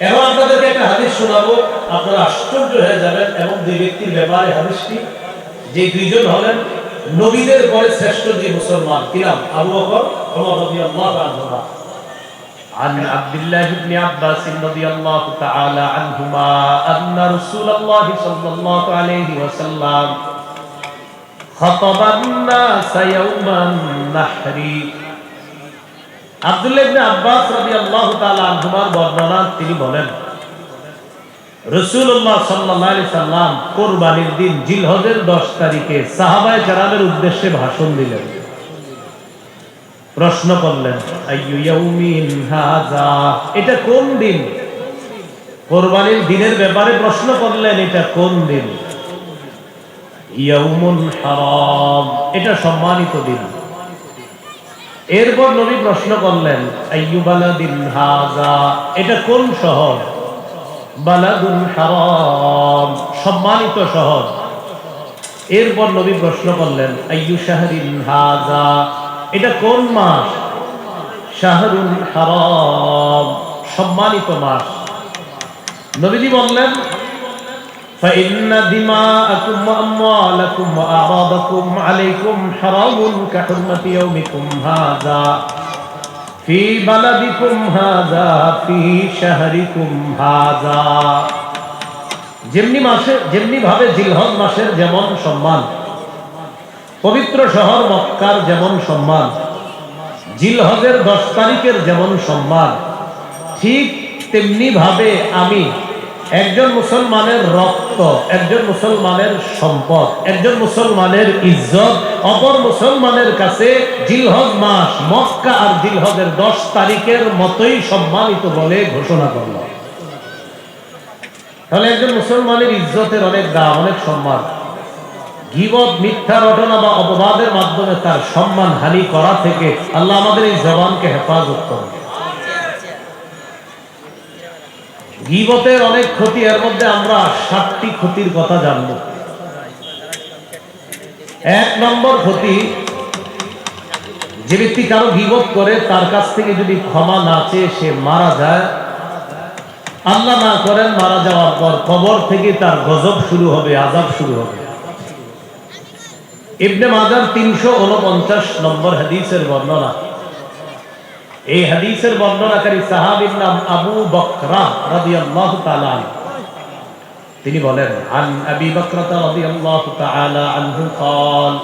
এখন আপনাদেরকে একটা হাদিস শোনাবো আপনারা আশ্চর্য হয়ে যাবেন এবং দুই ব্যক্তির ব্যাপারে হাদিসটি যে দুইজন হলেন নবীদের পরে শ্রেষ্ঠ যে মুসলমান কি নাম আবু বকর ওমর রাদিয়াল্লাহু আনহুমা عن عبد الله بن عباس رضي الله تعالى عنهما أن رسول الله صلى الله عليه وسلم خطب الناس يوم النحر বলেন দিন জিলহজের 10 তারিখে উদ্দেশ্যে ভাষণ দিলেন। প্রশ্ন করলেন এটা কোন দিন? কোরবানির দিনের ব্যাপারে প্রশ্ন করলেন, এটা কোন দিন? এটা সম্মানিত দিন। এরপর নবী প্রশ্ন করলেন এটা কোন শহর? বালাদুল হারাম সম্মানিত শহর। এরপর নবী প্রশ্ন করলেন, আইয়ু শাহরিন হাযা এটা কোন মাস? শাহরুল হারাম সম্মানিত মাস। নবীজি বললেন فإن دماءكم وأموالكم وأعراضكم عليكم حرام كحرمة يومكم هذا في بلدكم هذا في شهركم هذا যেমনি মাসে যেমনি ভাবে জিলহজ মাসের যেমন সম্মান পবিত্র শহর মক্কার যেমন সম্মান জিলহজের দশ তারিখের যেমন সম্মান ঠিক তেমনি ভাবে আমি একজন মুসলমানের রক্ত, একজন মুসলমানের সম্পদ, একজন মুসলমানের ইজ্জত, অপর মুসলমানের কাছে জিলহজ মাস, মক্কা আর জিলহজের দশ তারিখের মতোই সম্মানিত বলে ঘোষণা করল। তাহলে একজন মুসলমানের ইজ্জতের অনেক দাম, অনেক সম্মান। গিবত, মিথ্যা, রটনা বা অপবাদের মাধ্যমে তার সম্মান হানি করা থেকে আল্লাহ আমাদের এই জবানকে হেফাজত করে গিবতের অনেক ক্ষতি, এর মধ্যে আমরা সাতটি ক্ষতির কথা জানব। এক নম্বর ক্ষতি, যে ব্যক্তি কারও গিবত করে, তার কাছ থেকে যদি ক্ষমা না চেয়ে সে মারা যায়, আল্লাহ না করেন, মারা যাওয়ার পর কবর থেকে তার গজব শুরু হবে আজাব শুরু হবে। ইবনে মাজার তিনশো উনপঞ্চাশ নম্বর হাদিসের বর্ণনা। এই হাদিসের বর্ণনাকারী সাহাবীর নাম আবু বকরা রাদিয়াল্লাহু তাআলা আনহু। তিনি বলেন আন আবি বকরা রাদিয়াল্লাহু তাআলা আনহু قال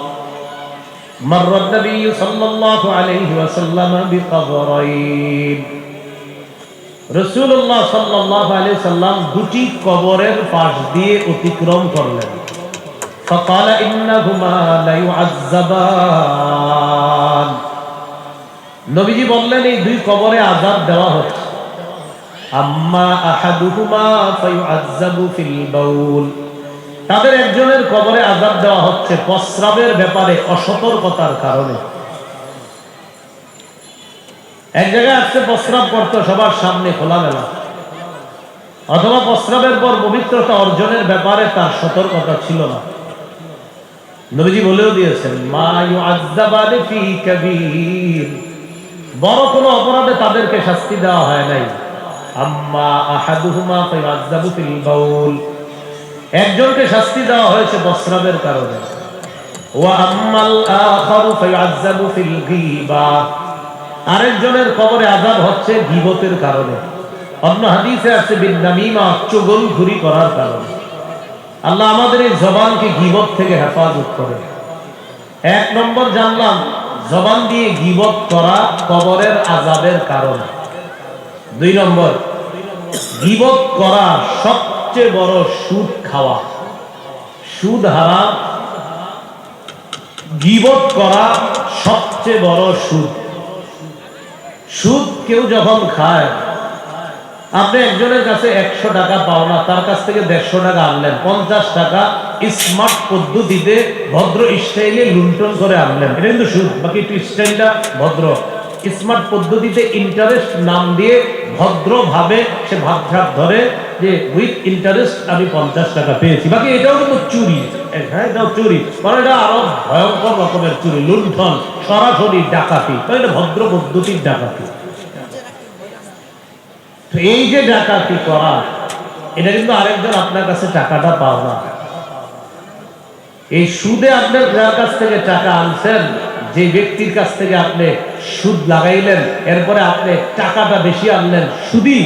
مر النبي صلى الله عليه وسلم بقبرين রাসূলুল্লাহ সাল্লাল্লাহু আলাইহি সাল্লাম দুটি কবরের পাশ দিয়ে অতিক্রম করলেন فقال إنهما ليعذبان নবীজি বললেন, এই দুই কবরে আজাব দেওয়া হচ্ছে। তাদের একজনের কবরে আজাব দেওয়া হচ্ছে প্রস্রাবের ব্যাপারে অসতর্কতার কারণে। এক জায়গায় আসছে, প্রস্রাব করতো সবার সামনে খোলামেলা। অথবা প্রস্রাবের পর পবিত্রতা অর্জনের ব্যাপারে তার সতর্কতা ছিল না। নবীজি বলেও দিয়েছেন, মা ইউআযাবানি বড় কোনো অপরাধে তাদেরকে শাস্তি দেওয়া হয় নাই। আম্মা আহাদুহুমা ফায়ুআযাবু ফিল বাউল। একজনকে শাস্তি দেওয়া হয়েছে প্রস্রাবের কারণে। ওয়া আম্মাল আখারু ফায়ুআযাবু ফিল গীবা। আরেকজনের কবরে আযাব হচ্ছে গীবতের কারণে। অন্য হাদিসে আছে বিনামিমা চুগল ঘুরি করার কারণে। আল্লাহ আমাদের এই জবানকে গিবত থেকে হেফাজত করে এক নম্বর জানলাম জবান দিয়ে গিবত করা কবরের আজাবের কারণ। দুই নম্বর, গিবত করা সবচেয়ে বড় সুদ খাওয়া। সুদ হারা গিবত করা সবচেয়ে বড় সুদ। সুদ কেউ যখন খায় আপনি একজনের কাছে একশো টাকা পাওনা তার কাছ থেকে দেড়শো টাকা আনলেন, পঞ্চাশ টাকা স্মার্ট পদ্ধতিতে ভদ্র স্টাইলে লুণ্ঠন করে আনলেন। এটা কিন্তু সুদ বাকি স্টাইলটা ভদ্র। স্মার্ট পদ্ধতিতে ইন্টারেস্ট নাম দিয়ে ভদ্রভাবে সে ভাবঝাপ ধরে যে উইথ ইন্টারেস্ট আমি পঞ্চাশ টাকা পেয়েছি। বাকি এটাও কিন্তু চুরি। হ্যাঁ এটাও চুরি। মানে এটা আরও ভয়ঙ্কর রকমের চুরি, লুণ্ঠন, সরাসরি ডাকাতি। মানে এটা ভদ্র পদ্ধতির ডাকাতি। এই যে ডাকাতি করা, এটা কিন্তু আরেকজন আপনার কাছে টাকাটা পাও না এই সুদে আপনার যার কাছ থেকে টাকা আনছেন, যে ব্যক্তির কাছ থেকে আপনি সুদ লাগাইলেন, এরপরে আপনি টাকাটা বেশি আনলেন সুদি,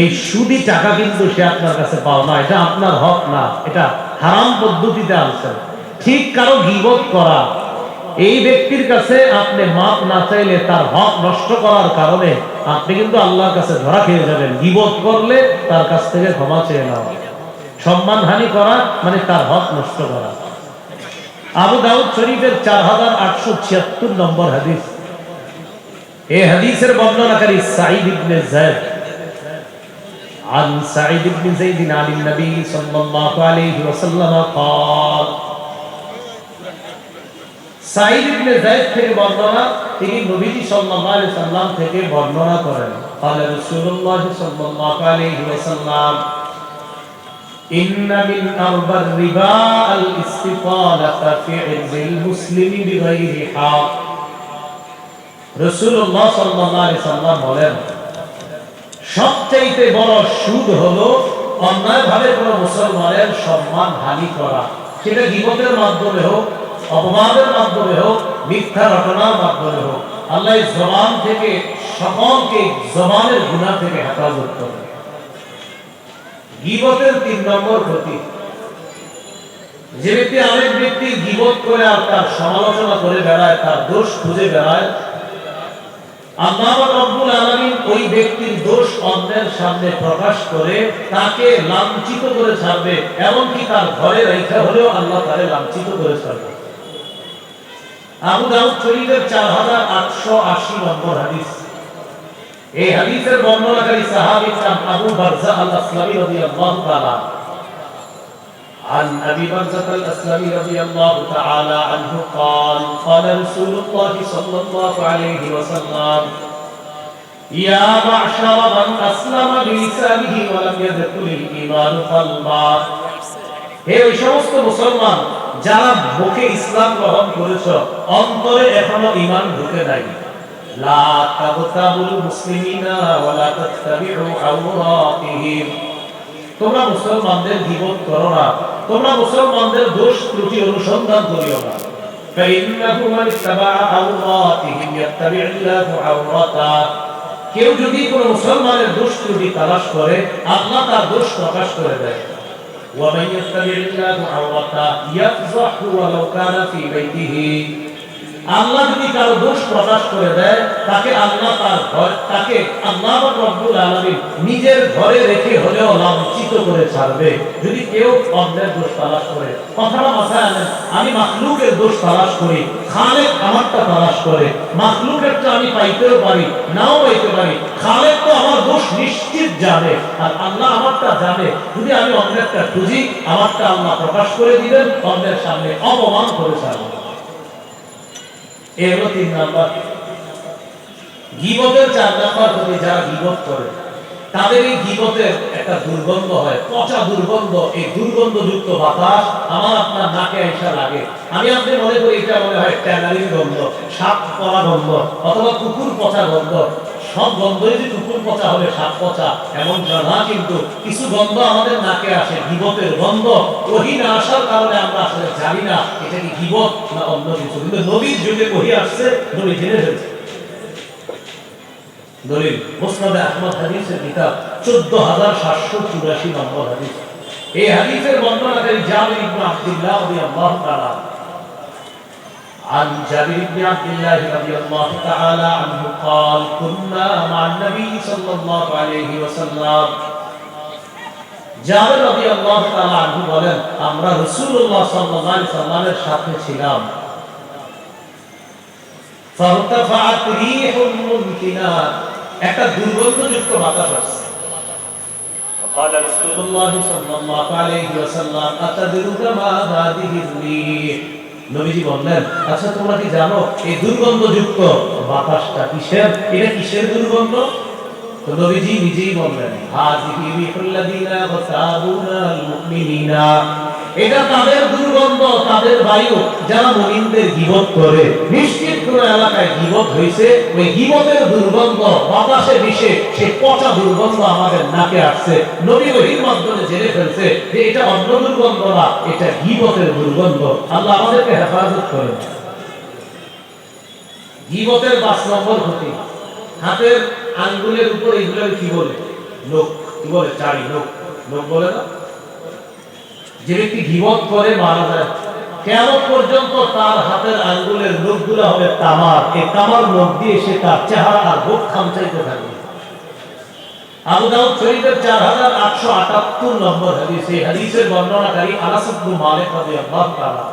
এই সুদি টাকা কিন্তু সে আপনার কাছে পাও না এটা আপনার হক না, এটা হারাম পদ্ধতিতে আনছেন। ঠিক কারও গিবত করা এই ব্যক্তির কাছে আপনি মাপ না চাইলে তার হক নষ্ট করার কারণে আপনি কিন্তু আল্লাহর কাছে ধরা খেয়ে যাবেন গিবত করলে তার কাছ থেকে ক্ষমা চেয়ে নেওয়া সম্মানহানি করা মানে তার হক নষ্ট করা আবু দাউদ শরীফের চার হাজার আটশো ছিয়াত্তর নম্বর হাদিস এই হাদিসের বর্ণনাকারী সাইদ ইবনে জায়দ عن سعيد بن زيد عن النبي صلى الله عليه وسلم قال সাইদ ইবনে যায়েদ থেকে বর্ণনা তিনি নবীজি সাল্লাল্লাহু আলাইহি সাল্লাম থেকে বর্ণনা করেন قال رسول الله صلى الله عليه وسلم إن من أربى الربا الاستطالة في عرض المسلم بغير حق রসুল্লাহ সাল্লাল্লাহু আলাইহি সাল্লাম বলেন সবচাইতে বড় সুদ হলো অন্যায়ভাবে কোনো মুসলমানের সম্মান হানি করা সেটা জীবনের মাধ্যমে হোক অপবাদের মাধ্যমে হোক, মিথ্যা ঘটনার মাধ্যমে হোক, আল্লাহ জবান থেকে সকলকে জবানের গুণা থেকে হেফাজত করে। গিবতের তিন নম্বর ক্ষতি। যে ব্যক্তি আরেক ব্যক্তি গিবত করে আর তার সমালোচনা করে বেড়ায়, তার দোষ খুঁজে বেড়ায়, আল্লাহ রব্বুল ওই ব্যক্তির দোষ অন্যের সামনে প্রকাশ করে তাকে লাঞ্ছিত করে ছাড়বে, এমনকি তার ঘরে রেখা হলেও আল্লাহ তারে লাঞ্ছিত করে ছাড়বে। আবু দাউদ শরীফের চার হাজার আটশো আশি নম্বর হাদিস এই হাদিসের বর্ণনাকারী সাহাবীর নাম আবু বারজা আল আসলামী রাদিয়াল্লাহু তাআলা عن ابي برزه الاسلمي رضي الله تعالى عنه قال قال رسول الله صلى الله عليه وسلم يا معشر من اسلم بلسانه ولم يدخل الايمان قلبا হে ওই সমস্ত মুসলমান যারা মুখে ইসলাম গ্রহণ করেছ, অন্তরে এখনও ইমান ঢুকে নাই। তোমরা মুসলমানদের দোষ অনুসন্ধান কেউ যদি কোন মুসলমানের দোষ ত্রুটি তালাশ করে আপনার তার দোষ প্রকাশ করে দেয়। ومن يتبع الله عورته يفضح ولو كان في بيته. আল্লাহ যদি কারও দোষ প্রকাশ করে দেয়, তাকে আল্লাহ তার ঘর, তাকে আল্লাহ রব্বুল আলামিন নিজের ঘরে রেখে হলেও লাঞ্ছিত করে ছাড়বে। যদি কেউ অন্যের দোষ তালাশ করে, কথাটা মাথায় আনেন, আমি মাখলুকের দোষ তালাশ করি, খালেক আমারটা তালাশ করে। মাখলুকেরটা আমি পাইতেও পারি, নাও পাইতে পারি। খালেক তো আমার দোষ নিশ্চিত জানে, আর আল্লাহ আমারটা জানে। যদি আমি অন্যেরটা খুঁজি, আমারটা আল্লাহ প্রকাশ করে দিবেন, অন্যের সামনে অপমান করে ছাড়বেন। এ হলো তিন নাম্বার। গিবতের চার নাম্বার হলে যারা গিবত করে তাদের এই গিবতের একটা দুর্গন্ধ হয়। পচা দুর্গন্ধ, এই দুর্গন্ধযুক্ত বাতাস আমার আপনার নাকে আইসা লাগে। আমি আপনি মনে করি, এটা মনে হয় ট্যানারির গন্ধ, সাপ পরা গন্ধ অথবা কুকুর পচা গন্ধ। সব গন্ধই যে কুকুর পচা হবে সাপ পচা, এমন না কিন্তু কিছু গন্ধ আমাদের নাকে আসে গিবতের গন্ধ। ওহি না আসার কারণে আমরা আসলে জানি না এটা কি গিবত না অন্য কিছু। কিন্তু নবীর যুগে ওহি আসছে, নবী জেনে ফেলছে। দলিল আহমদ হাদিসের কিতাব 14784 নম্বর হাদিস। এই হাদিসের বর্ণনাকারী জাবির ইবনে আব্দুল্লাহ তাআলা। عن جابر بن عبد الله رضي الله تعالى عنه قال كنا مع النبي صلى الله عليه وسلم জাবের রাদিয়াল্লাহু তাআলা আনহু বলেন আমরা রাসূলুল্লাহ সাল্লাল্লাহু আলাইহি সাল্লামের সাথে ছিলাম فارتفعت ريح ممكنة একটা দুর্গন্ধযুক্ত বাতাস আসছে قال رسول الله صلى الله عليه وسلم أتدرون ما هذه الريح নবীজি বললেন আচ্ছা তোমরা কি জানো এই দুর্গন্ধযুক্ত বাতাসটা কিসের? এটা কিসের দুর্গন্ধ? তো নবীজি নিজেই বললেন, হাজিহি আল মুমিনিনা। এটা তাদের দুর্গন্ধ, তাদের বায়ু। যারা মুমিনদের গিবত করে, নিশ্চিত কোন এলাকায় গিবত হয়েছে ওই গিবতের দুর্গন্ধ, বাতাসে মিশে সে পচা দুর্গন্ধ আমাদের নাকে আসছে। নবী ওহির মাধ্যমে জেনে ফেলছে যে এটা অন্য দুর্গন্ধ না, এটা গিবতের দুর্গন্ধ। আল্লাহ আমাদেরকে হেফাজত করেন। গিবতের পাঁচ নম্বর ক্ষতি। হাতের আঙ্গুলের উপর এগুলো কি বলে? লোক কি বলে? চারি লোক লোক বলে না? যে ব্যক্তি গিবত করে মারা যায় কেমন পর্যন্ত তার হাতের আঙ্গুলের লোকগুলো হবে তামার এই তামার লোক দিয়ে সে তার চেহারা আর বুক খামচাইতে থাকবে আবু দাউদ শরীফের চার হাজার আটশো আটাত্তর নম্বর হাদিস এই হাদিসের বর্ণনাকারী আনাস ইবনে মালিক রাদিয়াল্লাহু তাআলা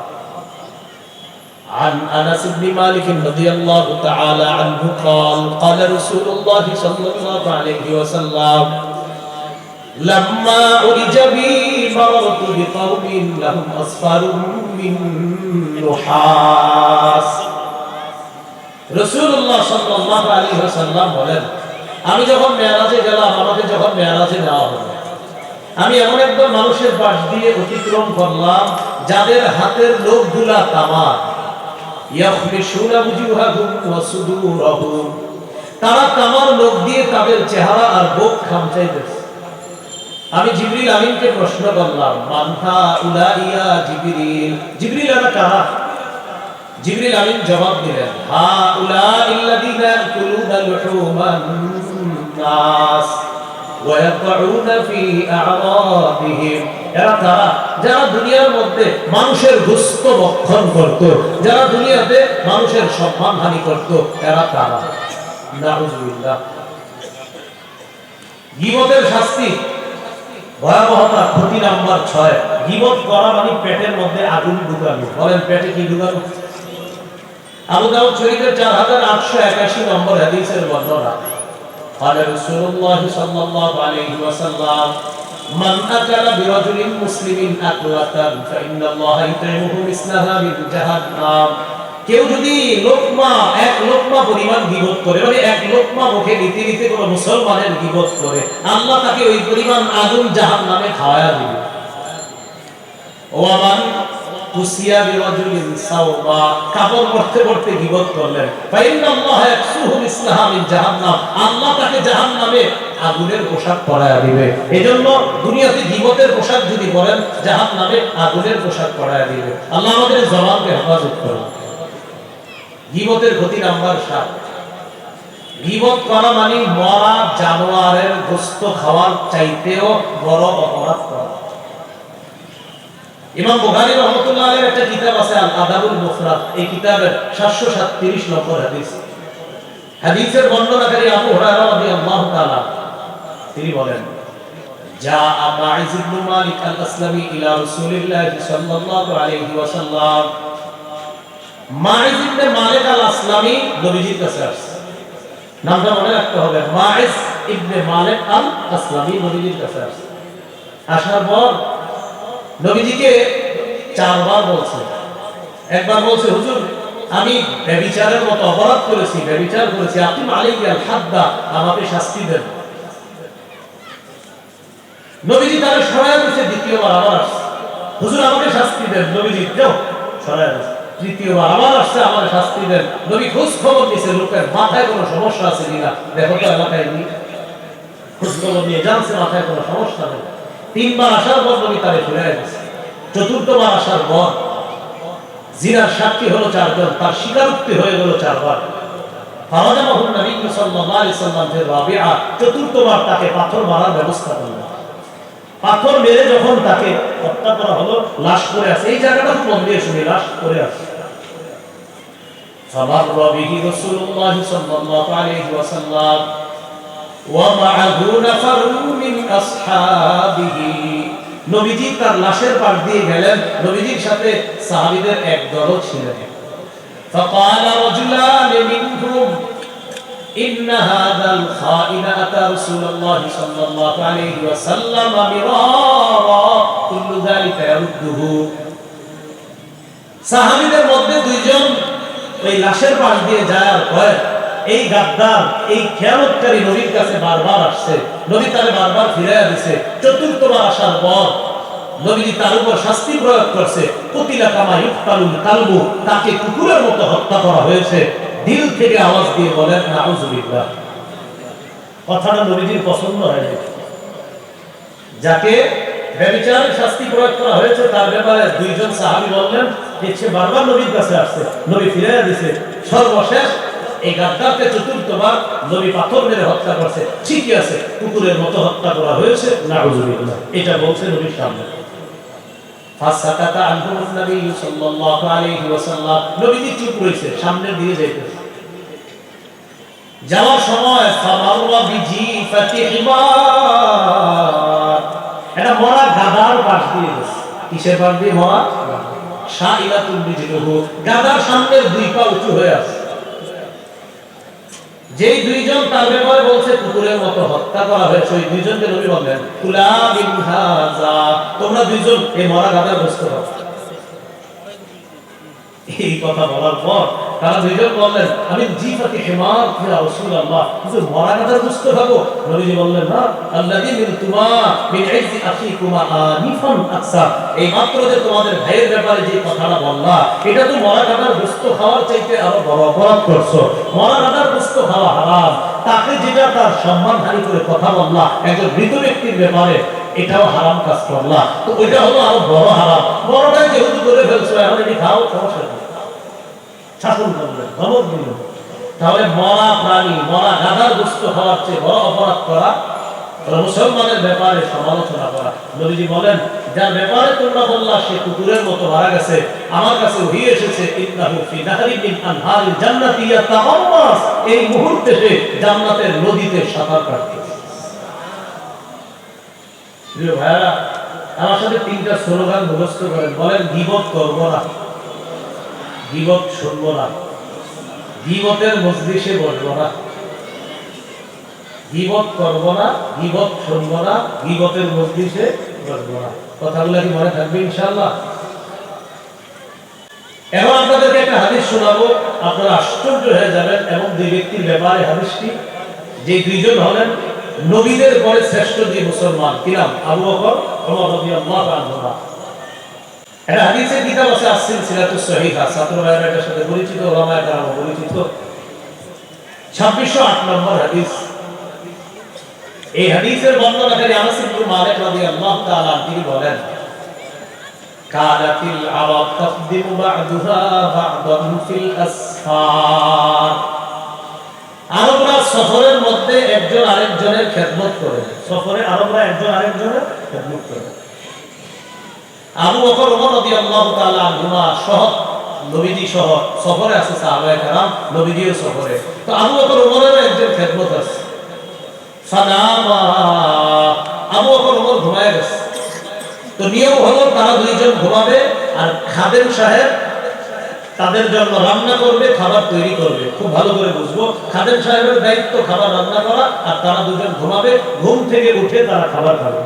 عن انس بن مالك رضي الله تعالى عنه قال قال رسول الله صلى الله عليه وسلم لما عرج بي مررت بقوم لهم اصفار من نحاس রাসূলুল্লাহ সাল্লাল্লাহু আলাইহি ওয়াসাল্লাম বলেন আমি যখন মেরাজে গেলাম আমাকে যখন মেরাজে নেওয়া হলো আমি এমন একদম মানুষের পাশ দিয়ে অতিক্রম করলাম যাদের হাতের লোকগুলা তামার ইয়াখমিশুনা বুজুহাহুম ওয়া সুদুরহুম তারা তামার লোক দিয়ে তাদের চেহারা আর বুক খামচাইতেছে আমি জিবরিল আমিনকে প্রশ্ন করলাম মানহা উলাইয়া জিবরিল। জিবরিল এরা কারা? জিবরিল আমিন জবাব দিলেন, হা উলাইল্লাযীনা ইয়াকুলুনা লুহুমান নাস ওয়া আ'রাদিহিম এরা তারা যারা দুনিয়ার মধ্যে মানুষের গুস্ত করত, যারা দুনিয়াতে মানুষের সম্মানহানি করত, এরা তারা নাউজুবিল্লাহ। শাস্তি ভয়াবহতা ক্ষতি নাম্বার ছয় গিবত করা মানে পেটের মধ্যে আগুন ঢুকানো বলেন পেটে কি ঢুকানো আবু দাউদ শরীফের চার হাজার আটশো একাশি নম্বর হাদিসের বর্ণনা قال رسول الله صلى الله عليه وسلم من أكل برجل مسلم أكلة فإن الله يطعمه مثلها من جهنم কেউ যদি লোকমা, এক লোকমা পরিমাণ গিবত করে মানে এক লোকমা মুখে নিতে নিতে কোনো মুসলমানের গিবত করে, আল্লাহ তাকে ওই পরিমাণ আগুন জাহান নামে খাওয়ায়া দিবে। ও আমার কুসিয়া কাপড় করলেন। জাহান্নাম, আল্লাহ তাকে জাহান্নামে আগুনের পোশাক পরায়া দিবে। এজন্য দুনিয়াতে গিবতের পোশাক যদি পরেন জাহান্নামে আগুনের পোশাক পরায়া দিবে। আল্লাহ আমাদের জবানকে হেফাজত করুন। গিবতের ক্ষতি নাম্বার সাত গিবত করা মানে মরা জানোয়ারের গোস্ত খাওয়ার চাইতেও বড় অপরাধ করা ইমাম বুখারী রহমাতুল্লাহ আলাইহির একটা কিতাব আছে আল আদাবুল মুফরাদ এই কিতাবের 737 নম্বর হাদিস হাদিসের বর্ণনাকারী আবু হুরায়রা রাদিয়াল্লাহু তাআলা তিনি বলেন جاء معز بن مالك الأسلمي إلى رسول الله صلى الله عليه وسلم মাইজ ইবনে মালিক আল নবীজির কাছে আসছে। নামটা মনে রাখতে হবে ইবনে মালিক আল নবীজির কাছে আসছে। আসার পর নবীজিকে চারবার বলছে। একবার বলছে, হুজুর, আমি ব্যবিচারের মতো অপরাধ করেছি, ব্যবিচার করেছি। আপনি মালিক আল হাদ্দা আমাকে শাস্তি দেন। নবীজি তারা সরাই দিচ্ছে দ্বিতীয়বার আবার হুজুর, আমাকে শাস্তি দেন। নবীজি, যাও সরাই দিচ্ছে তৃতীয়বার আবার আসছে শাস্তি দেন। মাথায় সমস্যা আছে মাথায় সমস্যা নেই। আসার পর আসার পর সাক্ষী হলো চারজন, তার স্বীকারোক্তি হয়ে গেল চারবার। চতুর্থবার তাকে পাথর মারার ব্যবস্থা করলেন পাথর মেরে যখন তাকে হত্যা করা হলো, লাশ পড়ে আছে। এই জায়গাটা দিয়ে শুনি, লাশ পড়ে আছে। فمر به رسول الله صلى الله عليه وسلم ومعه نفر من أصحابه নবীজি তার লাশের পাশ দিয়ে গেলেন নবীজির সাথে সাহাবীদের এক দলও ছিলেন فقال رجلان منهم إن هذا الخائن أتى رسول الله صلى الله عليه وسلم مرارا كل ذلك يرده সাহাবীদের মধ্যে দুইজন ওই লাশের পাশ দিয়ে যায় আর এই গাদ্দার, এই খেয়ালতকারী নবীর কাছে বারবার আসছে। নবী তারে বারবার ফিরাইয়া দিছে। চতুর্থবার আসার পর নবীজি তার উপর শাস্তি প্রয়োগ করছে। কামা ইফতালুল কালবু, তাকে কুকুরের মতো হত্যা করা হয়েছে। দিল থেকে আওয়াজ দিয়ে বলেন নাউজুবিল্লাহ কথাটা নবীজির পছন্দ হয়নি। যাকে ব্যবিচারের শাস্তি প্রয়োগ করা হয়েছে, তার ব্যাপারে দুইজন সাহাবী বললেন সে বারবার নবীর কাছে আসছে। নবী ফিরে দিছে। সর্বশেষ এই গাদ্দারকে চতুর্থবার নবী পাথর মেরে হত্যা করছে। ঠিকই আছে, কুকুরের মতো হত্যা করা হয়েছে, নাউজুবিল্লাহ। এটা বলছে নবীর সামনে। কিসের পাশ দিয়ে মরা? সামনের দুই পা উঁচু হয়ে যেই দুইজন তার ব্যাপারে বলছে মতো হত্যা করা ওই দুইজনকে তোমরা দুইজন এই মরা গাদার বসতে পারো এই কথা বলার পর তারা দুইজন বললেন, আমি জিফাতি হিমার ইয়া রাসূলুল্লাহ। কিছু মরা গাদার বুঝতে পাবো নবীজি বললেন, না। আল্লাযী মিন তুমা মিন আনিফান আকসার এই মাত্র যে তোমাদের ভাইয়ের ব্যাপারে যে কথাটা বললা, এটা তো মরা গাদার বুঝতে খাওয়ার চাইতে আরও বড় অপরাধ করছ। মরা গাদার বুঝতে খাওয়া হারাম। তাকে যেটা তার সম্মানহানি করে কথা বললা, একজন মৃত ব্যক্তির ব্যাপারে এটাও হারাম কাজ করলা তো ওইটা হলো আরও বড় হারাম। বড়টাই যেহেতু করে ফেলছো, এখন এটি খাও, সমস্যা শাসন করবেন ধমক দিলেন তাহলে মরা প্রাণী, মরা গাধার হওয়ার চেয়ে বড় অপরাধ করা মুসলমানের ব্যাপারে সমালোচনা করা। নবীজি বলেন, যার ব্যাপারে তোমরা বললা, সে কুকুরের মতো মারা গেছে। আমার কাছে ওহি এসেছে, ইন্নাহু ফি নাহরি মিন জান্নাতি এই মুহূর্তে সে জান্নাতের নদীতে সাঁতার কাটতেছে ভাইরা আমার সাথে তিনটা স্লোগান মুখস্থ করেন। বলেন করব না। শুনব না। বসবো না। করব না শুনব না বসবো না। কথাগুলো কি মনে থাকবে, ইনশাআল্লাহ? এখন আপনাদেরকে একটা হাদিস শোনাবো। আপনারা আশ্চর্য হয়ে যাবেন, এবং দুই ব্যক্তির ব্যাপারে হাদিসটি, যে দুইজন হলেন নবীদের পরে শ্রেষ্ঠ যে মুসলমান? কি নাম? আবু বকর, ওমর রাদিয়াল্লাহু আনহু এটা হাদিসের কিতাব আছে আসছিল সিরাতুস সহিহা। ছাত্র ভাইরা এটার সাথে পরিচিত ওলামায়ে কেরাম পরিচিত। 2608 নম্বর হাদিস। এই হাদিসের বর্ণনাকারী আনাস ইবনে মালিক রাদিয়াল্লাহু তাআলা তিনি বলেন কানাতিল আরব তাকদিমু বা'দুহা বা'দান ফিল আসফার আরবরা সফরের মধ্যে একজন আরেকজনের খেদমত করে। সফরে আরবরা একজন আরেকজনের খেদমত করে। আবু বকর ওমর রাদিয়াল্লাহু তাআলা আনহুমা সহ নবীজি সহ সফরে আছে সাহাবায়ে কেরাম নবীজিও সফরে। তো আবু বকর ওমরেরও একজন খেদমত আছে। আবু বকর ওমর ঘুমায় গেছে। তো নিয়ম হলো তারা দুইজন ঘুমাবে আর খাদেম সাহেব তাদের জন্য রান্না করবে, খাবার তৈরি করবে। খুব ভালো করে বুঝব। খাদেম সাহেবের দায়িত্ব খাবার রান্না করা, আর তারা দুজন ঘুমাবে, ঘুম থেকে উঠে তারা খাবার খাবে।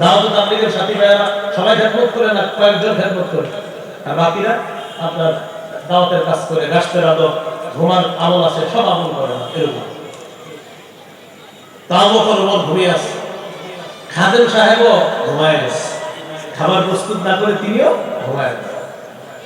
দাওয়াত তাবলিগের সাথী ভাইয়েরা, সবাই খেদমত করে না, কয়েকজন খেদমত করে। আর বাকিরা, আপনার দাওয়াতের কাজ করে গাছের আদব, ঘুমার আমল আছে, সব আমল করে না, এরকম। তাও বকর ওমর ঘুমিয়ে আছে। খাদেম সাহেবও ঘুমায় খাবার প্রস্তুত না করে তিনিও ঘুমায় গেছে।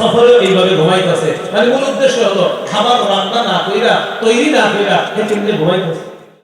সফরে এইভাবে ঘুমাইতেছে। মানে মূল উদ্দেশ্য হলো, খাবার রান্না না কইরা, তৈরি না কইরা এই তেমনি ঘুমাইতেছে।